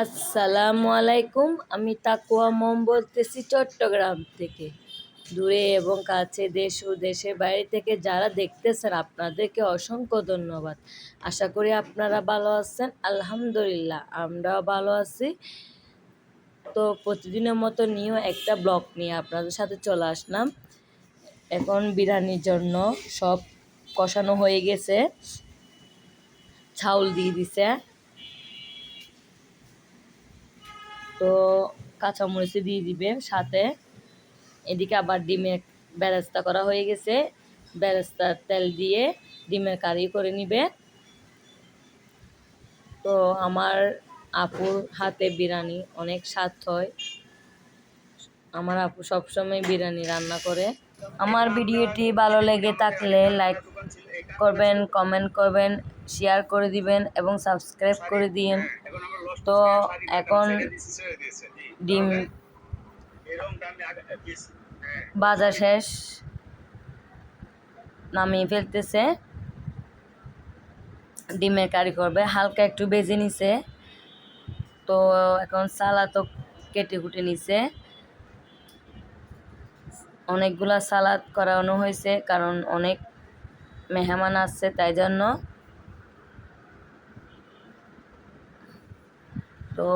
আসসালামু আলাইকুম আমি তাকুয়া মম বলতেছি চট্টগ্রাম থেকে। দূরে এবং কাছে দেশ ও দেশের বাইরে থেকে যারা দেখতেছেন, আপনাদেরকে অসংখ্য ধন্যবাদ। আশা করি আপনারা ভালো আছেন, আলহামদুলিল্লাহ, আমরাও ভালো আছি। তো প্রতিদিনের মতো নিয়েও একটা ব্লগ নিয়ে আপনাদের সাথে চলে আসলাম। এখন বিরিয়ানির জন্য সব কষানো হয়ে গেছে। ছাউল দিয়ে দিছে। তো কাঁচামরিচ দিয়ে দিবে সাথে। এদিকে আবার ডিমের বেরেস্তা করা হয়ে গেছে। বেরেস্তার তেল দিয়ে ডিমের কারি করে নিবে। তো আমার আপুর হাতে বিরিয়ানি অনেক স্বাদ হয়। আমার আপু সবসময় বিরিয়ানি রান্না করে। আমার ভিডিওটি ভালো লেগে থাকলে লাইক করবেন, কমেন্ট করবেন, শেয়ার করে দিবেন এবং সাবস্ক্রাইব করে দিন তো এখন ডিম বাজার শেষ। নামিয়ে ফেলতেছে। ডিমের কারি করবে। হালকা একটু বেজে নিছে। তো এখন সালাদও কেটে কুটে নিছে। অনেকগুলা সালাদ করানো হয়েছে, কারণ অনেক মেহমান আসছে, তাই জন্য তো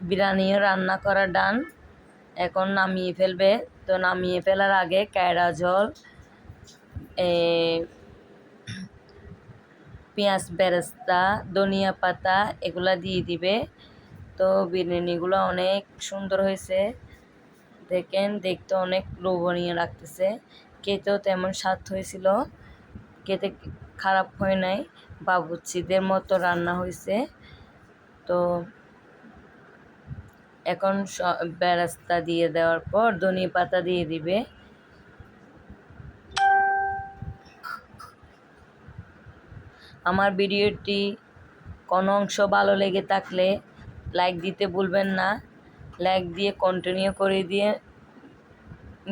বিরিয়ানিও রান্না করা ডান। এখন নামিয়ে ফেলবে। তো নামিয়ে ফেলার আগে ক্যারা জল পেঁয়াজ বেরেস্তা, ধনিয়া পাতা এগুলা দিয়ে দিবে। তো বিরিয়ানিগুলো অনেক সুন্দর হয়েছে। দেখেন, দেখতে অনেক লোভনীয় লাগতেছে। খেতেও তেমন স্বাদ হয়েছিল। খেতে খারাপ হয় নাই। বাবুচিদের মতো রান্না হয়েছে তো এখন বেরাস্তা দিয়ে দেওয়ার পর ধনিয়া পাতা দিয়ে দিবে। আমার ভিডিওটি কোনো অংশ ভালো লেগে থাকলে লাইক দিতে ভুলবেন না। লাইক দিয়ে কন্টিনিউ করে দিয়ে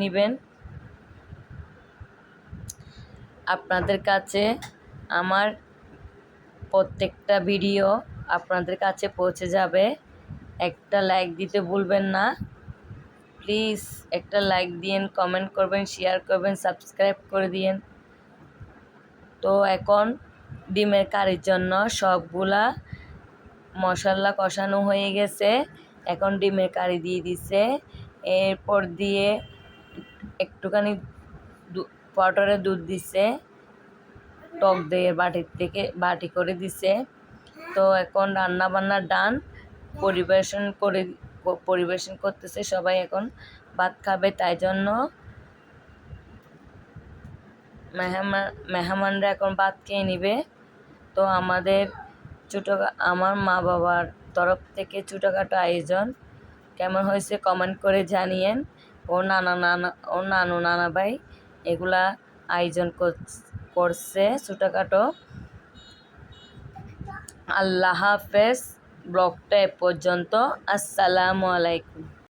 নেবেন। আপনাদের কাছে আমার প্রত্যেকটা ভিডিও আপনাদের কাছে পৌঁছে যাবে। একটা লাইক দিতে ভুলবেন না। প্লিজ একটা লাইক দিন কমেন্ট করবেন শেয়ার করবেন সাবস্ক্রাইব করে দিন তো এখন ডিমের কারির জন্য সবগুলা মশলা কষানো হয়ে গেছে। এখন ডিমের কারি দিয়ে দিছে। এরপর দিয়ে একটুখানি পটরের দুধ দিছে। টক দিয়ে বাটির থেকে বাটি করে দিছে। তো এখন রান্না বান্না ডান। পরিবেশন করে, পরিবেশন করতেছে সবাই এখন। ভাত খাবে তাই জন্য। মেহমান, মেহমানরা এখন ভাত খেয়ে নিবে। তো আমাদের ছোটো আমার মা বাবার তরফ থেকে ছোটোখাটো আয়োজন। কেমন হয়েছে কমেন্ট করে জানিয়েন। ও নানা নানা, ও নানু, নানা ভাই এগুলা আয়োজন করছে ছোটোখাটো। আল্লাহ হাফেজ ব্লগটা এ পর্যন্ত। আসসালামু আলাইকুম।